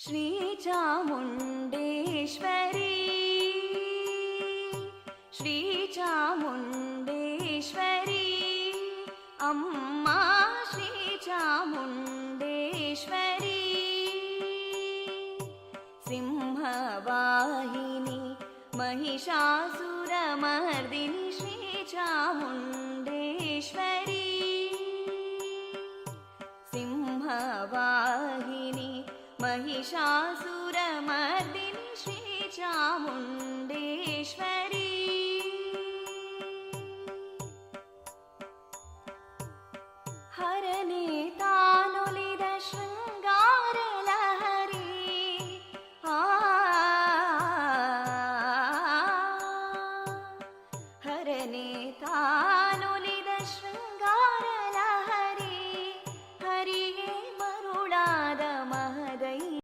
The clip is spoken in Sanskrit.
श्रीचामुण्डेश्वरी। श्रीचामुण्डेश्वरी। अम्मा श्रीचामुण्डेश्वरी। सिंहवाहिनी महिषासुरमर्दिनि श्रीचामुण्डेश्वरी। सिंहवाहिनी हिषासुरमदि श्री चामुण्डेश्वरी हरनेतानुलित शृङ्गारलहरी हरनेता